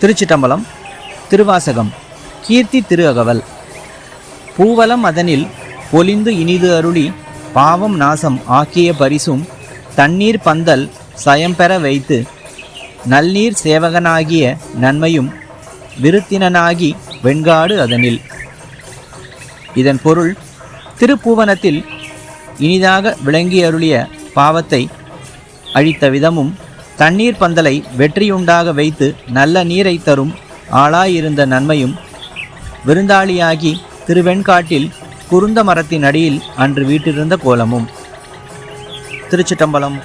திருச்சிட்டம்பலம் திருவாசகம் கீர்த்தி திரு அகவல் பூவலம் அதனில் பொலிந்து இனிது அருளி பாவம் நாசம் ஆக்கிய பரிசும் தண்ணீர் பந்தல் சயம்பெற வைத்து நல்நீர் சேவகனாகிய நன்மையும் விருத்தினனாகி வெண்காடு அதனில். இதன் பொருள் திருப்பூவனத்தில் இனிதாக விளங்கி அருளிய பாவத்தை அழித்த விதமும் தண்ணீர் பந்தலை வெற்றியுண்டாக வைத்து நல்ல நீரை தரும் ஆளாயிருந்த நன்மையும் விருந்தாளியாகி திருவெண்காட்டில் குருந்த மரத்தின் அடியில் அன்று வீட்டிருந்த கோலமும். திருச்சிட்டம்பலம்